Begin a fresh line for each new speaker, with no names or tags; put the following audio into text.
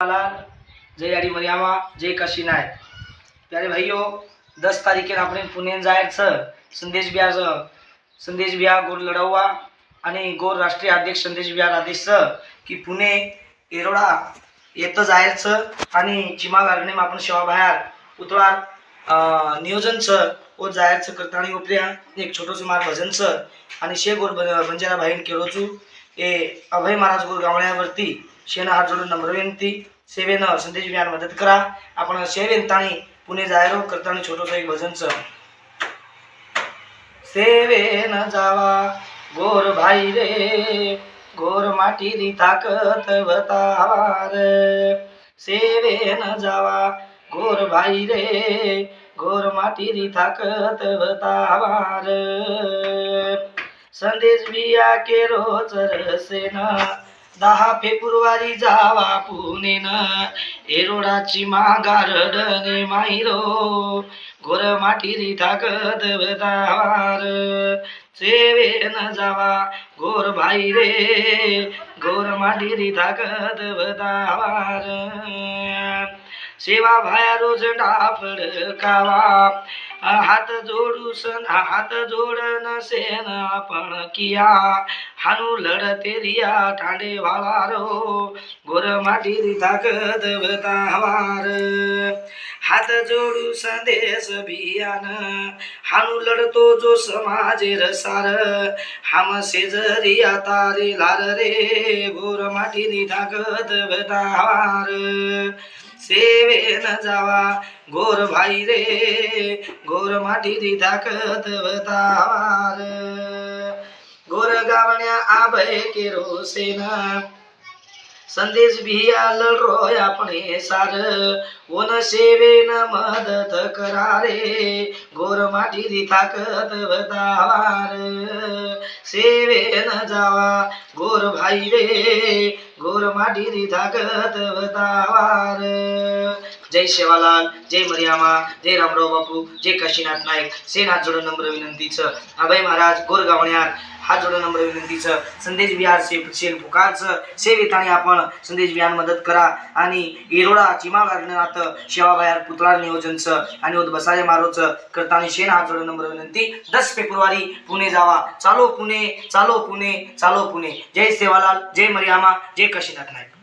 लाल जय आडी मरियामा जय काशी नायक प्यारे भाइयों दस तारीखे આપણે पुणे जायचं संदेश बिहार संदेश बिहार गोर लढावा आणि गोर राष्ट्रीय अध्यक्ष संदेश बिहार आदेश की पुणे येरोडा येतं जायचं आणि चिमा गार्डन आपण शेवा बाहेर उतळार अं, नियोजनचं व जायचं करताना उपल्या एक छोटंसं मार भजनचं आणि शे गोर ब- बंजारा भाईन केळोचू ए अभय महाराज गोर गावण्यावरती शेण हात जोडून नम्र विनंती. सेवेनं संदेश बिहार मदत करा. आपण सेवेंताणी पुणे जायरो करताना छोटंसं एक भजनचं सेवेन जावा. गोर भाई रे गोर माटी री ताकत बतावार सेवेन जावा. गोर भाई रे गोर माटी री ताकत बतावार संदेश बिया के रोज रसेन दहा फेब्रुवारी जावा पुणेन. एरोडाची मागारडने माहिरो. गोर माटी ताकद बतावार सेवेन जावा गोर भाई रे. गोर माटी ताकद बतावार सेवा भाया रोज डाफड कावा. हात जोडू सन हात जोडन सेन आपण किया. हानू लढते रिया ठाणे वाळा रो गोर माटी ताकद बतावार हात जोडू संदेश बियान हानू लढतो जो समाजे रसार हाम शेजरिया तारी लार रे गोर माटी ताकद बतावार सेवेन जावा. गोर भाई रे गोर माटी ताकत बतावार. गोर गावण्या आभय केरो सेना. संदेश भियाल रोय आपणे सार। ओन सेवेन मदत करारे गोर माटी ताकद बतावार सेवेन जावा गोर भाई रे गोर माटी ताकद बतावार जय शेवालाल जय मरियामा जय रामराव बापू जय काशीनाथ नाईक. सेन हात जोडो नम्र विनंतीचं. अभय महाराज गोरगावण्यात हात जोडो नम्र विनंतीचं. संदेश बिहार से शेल पुकारचं. सेवेताने आपण संदेश बिहार मदत करा. आणि येरोडा चिमा गार्डनात शेवाबायार पुतळा नियोजनचं आणि उद्बसारे बसाले मारोचं करताना शेन हात जोडून नम्र विनंती. दस फेब्रुवारी पुणे जावा. चालो पुणे चालो पुणे चालो पुणे. जय सेवालाल जय मरियामा जय काशीनाथ नाईक.